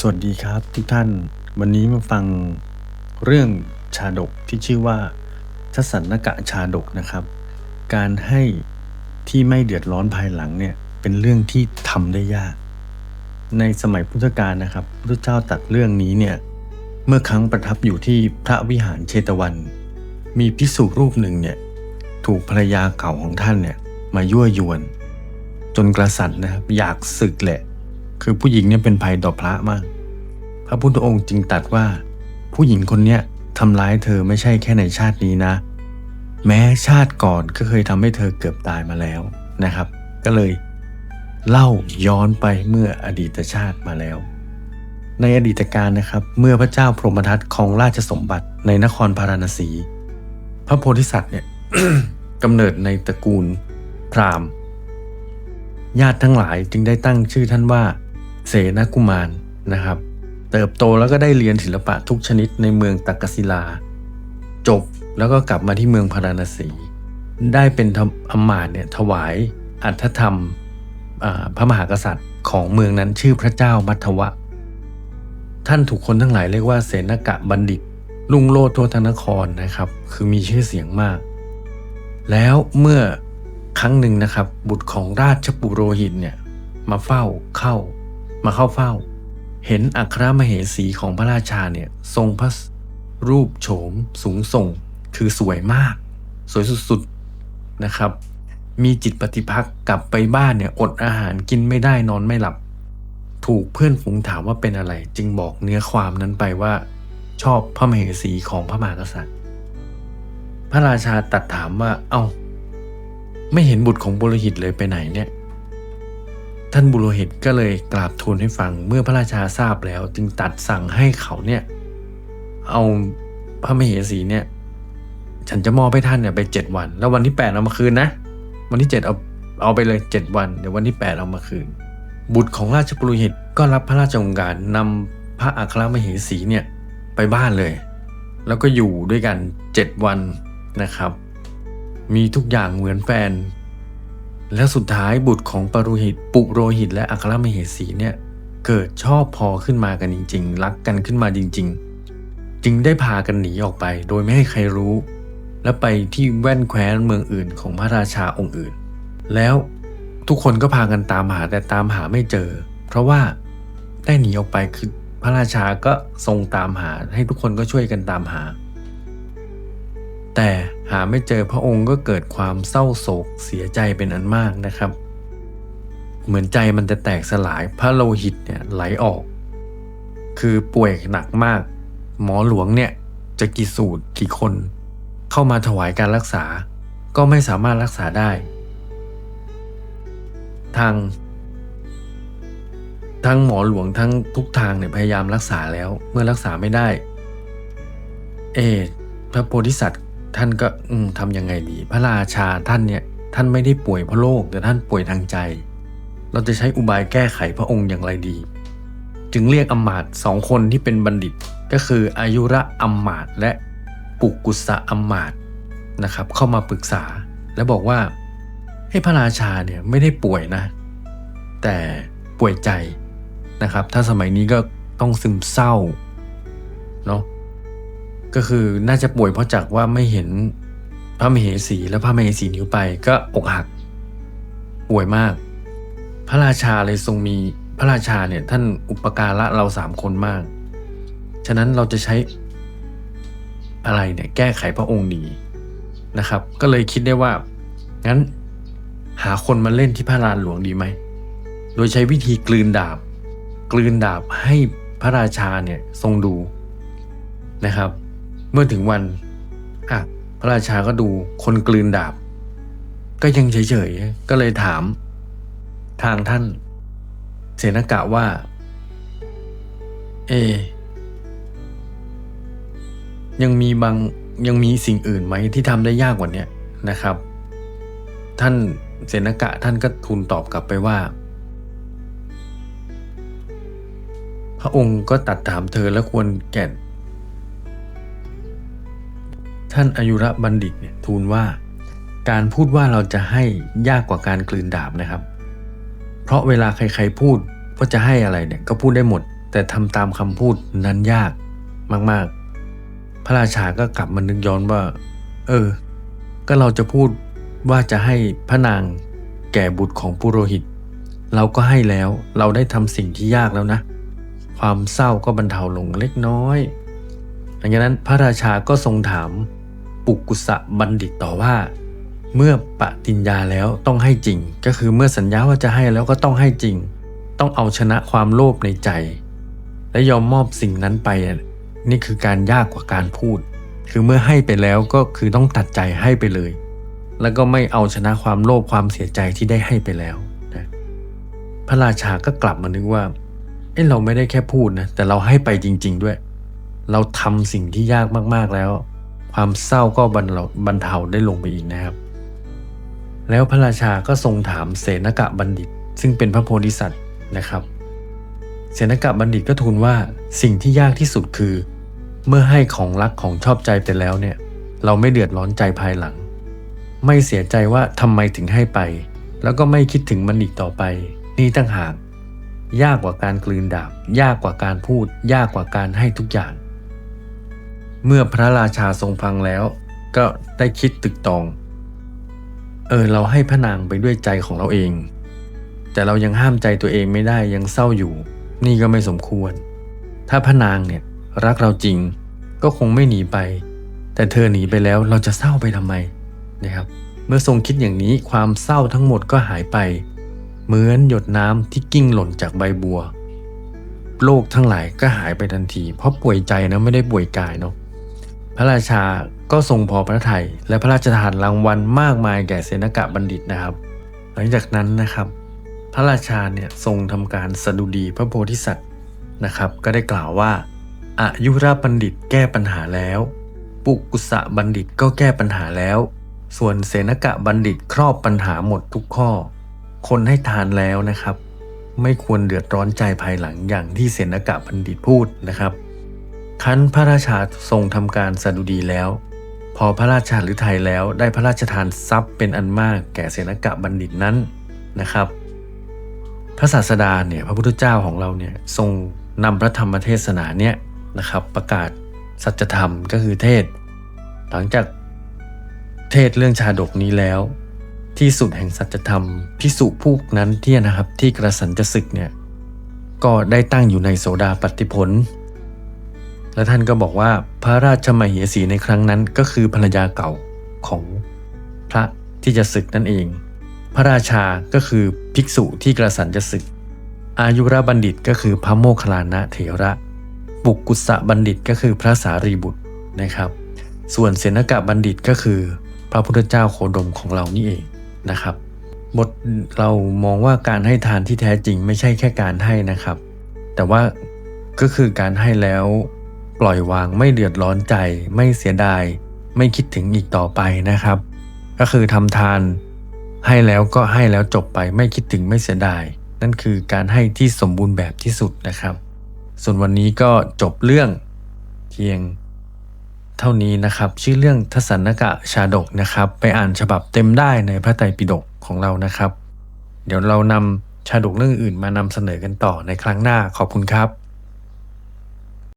สวัสดีครับทุกท่าน วันนี้มาฟังเรื่องชาดกที่ชื่อว่าทศนกะชาดกนะครับ การให้ที่ไม่เดือดร้อนภายหลังเนี่ยเป็นเรื่องที่ทำได้ยาก ในสมัยพุทธกาลนะครับพระเจ้าตัดเรื่องนี้เนี่ยเมื่อครั้งประทับอยู่ที่พระวิหารเชตวัน มีพิสุรูปหนึ่งเนี่ยถูกภรรยาเก่าของท่านเนี่ยมายั่วยวน จนกษัตริย์นะครับอยากศึกแหละ คือผู้หญิงเนี่ยเป็นภัยต่อพระมาก พระพุทธองค์จึงตรัสว่า ผู้หญิงคนเนี้ยทำร้ายเธอไม่ใช่แค่ในชาตินี้นะ แม้ชาติก่อนก็เคยทำให้เธอเกือบตายมาแล้วนะครับ ก็เลยเล่าย้อนไปเมื่ออดีตชาติมาแล้ว ในอดีตการนะครับ เมื่อพระเจ้าพรหมทัตครองราชสมบัติในนครพาราณสี พระโพธิสัตว์เนี่ยกำเนิดในตระกูลพราหมณ์ ญาติทั้งหลายจึงได้ตั้งชื่อท่านว่า เสนกุมารนะครับ เติบโตแล้วก็ได้เรียนศิลปะทุกชนิดในเมืองตักกศิลา จบแล้วก็กลับมาที่เมืองพาราณสี ได้เป็นอำมาตย์เนี่ยถวายอัตธรรมพระมหากษัตริย์ของเมืองนั้นชื่อพระเจ้ามัทวะ ท่านถูกคนทั้งหลายเรียกว่าเสนกะบัณฑิตลุงโลดทั่วทั้งนครนะครับ คือมีชื่อเสียงมาก แล้วเมื่อครั้งหนึ่งนะครับ บุตรของราชปุโรหิตเนี่ยมาเฝ้าเข้า มาเข้าเฝ้า เห็นอัครมเหสีของพระราชาเนี่ยทรงพระรูปโฉมสูงส่ง คือสวยมาก สวยสุดๆนะครับ มีจิตปฏิพักกลับไปบ้านเนี่ยอดอาหารกินไม่ได้นอนไม่หลับ ถูกเพื่อนฝูงถามว่าเป็นอะไร จึงบอกเนื้อความนั้นไปว่า ชอบพระมเหสีของพระมหากษัตริย์ พระราชาตัดถามว่าเอา้า ไม่เห็นบุตรของบุรหิตเลยไปไหนเนี่ย ท่านบุโรหิตก็เลยกราบทูลให้ฟังเมื่อพระราชาทราบแล้ว จึงตัดสั่งให้เขาเนี่ยเอาพระมเหสีเนี่ยฉันจะมอบให้ท่านเนี่ยไปเจ็ดวัน แล้ววันที่แปดเอามาคืนนะวันที่เจ็ดเอาเอาไปเลยเจ็ดวันเดี๋ยววันที่แปดเอามาคืน บุตรของราชปุโรหิตก็รับพระราชองค์การนำพระอัครมเหสีเนี่ยไปบ้านเลย แล้วก็อยู่ด้วยกันเจ็ดวันนะครับ มีทุกอย่างเหมือนแฟน แล้วสุดท้ายบุตรของปรุหิต ปุโรหิต และอัครมเหสีเนี่ยเกิดชอบพอขึ้นมากันจริง ๆ รักกันขึ้นมาจริง ๆ จึงได้พากันหนีออกไป โดยไม่ให้ใครรู้ และไปที่แว่นแคว้นเมืองอื่นของพระราชาองค์อื่น แล้วทุกคนก็พากันตามหาแต่ตามหาไม่เจอ เพราะว่าได้หนีออกไปคือพระราชาก็ทรงตามหาให้ทุกคนก็ช่วยกันตามหา แต่าไม่เจอพระองค์ก็เกิดความเศร้าโศกเสียใจเป็นอันมากนะครับ เหมือนใจมันจะแตกสลายพระโลหิตเนี่ยไหลออก คือป่วยหนักมาก หมอหลวงเนี่ยจะกี่สูตรกี่คน เข้ามาถวายการรักษา ก็ไม่สามารถรักษาได้ ทาง ทั้งหมอหลวงทั้งทุกทางเนี่ยพยายามรักษาแล้วเมื่อรักษาไม่ได้ เอพระโพธิสัตว์ ท่านก็อืมทำยังไงดี พระราชาท่านเนี่ยท่านไม่ได้ป่วยเพราะโรคแต่ท่านป่วยทางใจ เราจะใช้อุบายแก้ไขพระองค์อย่างไรดี จึงเรียกอมาตสองคนที่เป็นบัณฑิตก็คืออายุระอมาตและปุกุสะอมาตนะครับเข้ามาปรึกษาและบอกว่าให้พระราชาเนี่ยไม่ได้ป่วยนะ แต่ป่วยใจนะครับ ถ้าสมัยนี้ก็ต้องซึมเศร้าเนาะ ก็คือน่าจะป่วยเพราะจากว่าไม่เห็นพระมเหสีและพระมเหสีหนีไปก็อกหัก ป่วยมาก พระราชาเลยทรงมีพระราชาเนี่ยท่านอุปการะเราสามคนมาก ฉะนั้นเราจะใช้อะไรเนี่ยแก้ไขพระองค์ดีนะครับ ก็เลยคิดได้ว่า งั้นหาคนมาเล่นที่พระลานหลวงดีไหม โดยใช้วิธีกลืนดาบ กลืนดาบให้พระราชาเนี่ยทรงดูนะครับ เมื่อถึงวันอะพระราชาก็ดูคนกลืนดาบ ก็ยังเฉยๆ ก็เลยถาม ทางท่าน เสนกะว่า เอ ยังมีบางยังมีสิ่งอื่นไหมที่ทำได้ยากกว่านี้นะครับ ท่านเสนกะท่านก็ทูลตอบกลับไปว่า พระองค์ก็ตัดถามเธอและควรแก่ ท่านอายุรบัณฑิตเนี่ยทูลว่า การพูดว่าเราจะให้ยากกว่าการกลืนดาบนะครับ เพราะเวลาใครๆพูดว่าจะให้อะไรเนี่ยก็พูดได้หมด แต่ทำตามคำพูดนั้นยากมากๆ พระราชาก็กลับมานึกย้อนว่า เออ ก็เราจะพูดว่าจะให้พระนางแก่บุตรของปุโรหิต เราก็ให้แล้วเราได้ทำสิ่งที่ยากแล้วนะ ความเศร้าก็บรรเทาลงเล็กน้อย หลังจากนั้นพระราชาก็ทรงถาม ปุกุสะบัณฑิตต่อว่า เมื่อปฏิญญาแล้วต้องให้จริง ก็คือเมื่อสัญญาว่าจะให้แล้วก็ต้องให้จริง ต้องเอาชนะความโลภในใจ และยอมมอบสิ่งนั้นไป นี่คือการยากกว่าการพูด คือเมื่อให้ไปแล้วก็คือต้องตัดใจให้ไปเลย แล้วก็ไม่เอาชนะความโลภความเสียใจที่ได้ให้ไปแล้วนะพระราชาก็กลับมานึกว่าเอ้เราไม่ได้แค่พูดนะแต่เราให้ไปจริง ๆด้วย เราทำสิ่งที่ยากมากๆแล้ว ความเศร้าก็บรรเทาบเทาได้ลงไปอีกนะครับ แล้วพระราชาก็ทรงถามเสนกะบัณฑิต ซึ่งเป็นพระโพธิสัตว์นะครับ เสนกะบัณฑิตก็ทูลว่าสิ่งที่ยากที่สุดคือ เมื่อให้ของรักของชอบใจไปแล้วเนี่ย เราไม่เดือดร้อนใจภายหลัง ไม่เสียใจว่าทำไมถึงให้ไป แล้วก็ไม่คิดถึงมันอีกต่อไป นี่ตั้งหากยากกว่าการกลืนดาบ ยากกว่าการพูด ยากกว่าการให้ทุกอย่าง เมื่อพระราชาทรงฟังแล้ว ก็ได้คิดตึกตอง เออเราให้พระนางไปด้วยใจของเราเอง แต่เรายังห้ามใจตัวเองไม่ได้ยังเศร้าอยู่ นี่ก็ไม่สมควร ถ้าพระนางเนี่ยรักเราจริง ก็คงไม่หนีไป แต่เธอหนีไปแล้วเราจะเศร้าไปทำไมนะครับ เมื่อทรงคิดอย่างนี้ความเศร้าทั้งหมดก็หายไป เหมือนหยดน้ำที่กิ้งหล่นจากใบบัวโลกทั้งหลายก็หายไปทันที เพราะป่วยใจนะไม่ได้ป่วยกายเนาะ พระราชาก็ทรงพอพระทัยและพระราชทานรางวัลมากมายแก่เสนกะบัณฑิตนะครับ หลังจากนั้นนะครับ พระราชาเนี่ยทรงทำการสดุดีพระโพธิสัตว์นะครับ ก็ได้กล่าวว่าอายุราบัณฑิตแก้ปัญหาแล้ว ปุกุสะบัณฑิตก็แก้ปัญหาแล้ว ส่วนเสนกะบัณฑิตครอบปัญหาหมดทุกข้อ คนให้ทานแล้วนะครับ ไม่ควรเดือดร้อนใจภายหลังอย่างที่เสนกะบัณฑิตพูดนะครับ คั้นพระราชาทรงทำการสดุดีแล้ว พอพระราชาหรือไทยแล้วได้พระราชทานทรัพย์เป็นอันมากแก่เสนกะบัณฑิตนั้นนะครับ พระศาสดาเนี่ยพระพุทธเจ้าของเราเนี่ยทรงนำพระธรรมเทศนาเนี่ยนะครับ ประกาศสัจธรรมก็คือเทศ หลังจากเทศเรื่องชาดกนี้แล้ว ที่สุดแห่งสัจธรรมพิสุผู้นั้นที่นะครับที่กระสันจะศึกเนี่ยก็ได้ตั้งอยู่ในโสดาปฏิผล และท่านก็บอกว่าพระราชมเหสีในครั้งนั้นก็คือภรรยาเก่าของพระที่จะศึกนั่นเอง พระราชาก็คือภิกษุที่กระสันจะศึก อายุรบัณฑิตก็คือพระโมคคัลลานะเถระ ปุกกุสะบัณฑิตก็คือพระสารีบุตรนะครับ ส่วนเสนกะบัณฑิตก็คือพระพุทธเจ้าโคดมของเรานี่เองนะครับ บทเรามองว่าการให้ทานที่แท้จริงไม่ใช่แค่การให้นะครับ แต่ว่าก็คือการให้แล้ว ปล่อยวางไม่เดือดร้อนใจ ไม่เสียดาย ไม่คิดถึงอีกต่อไปนะครับ ก็คือทำทาน ให้แล้วก็ให้แล้วจบไปไม่คิดถึงไม่เสียดาย นั่นคือการให้ที่สมบูรณ์แบบที่สุดนะครับ ส่วนวันนี้ก็จบเรื่องเพียงเท่านี้นะครับ ชื่อเรื่องทศนกะชาดกนะครับ ไปอ่านฉบับเต็มได้ในพระไตรปิฎกของเรานะครับ เดี๋ยวเรานำชาดกเรื่องอื่นมานำเสนอกันต่อในครั้งหน้าขอบคุณครับ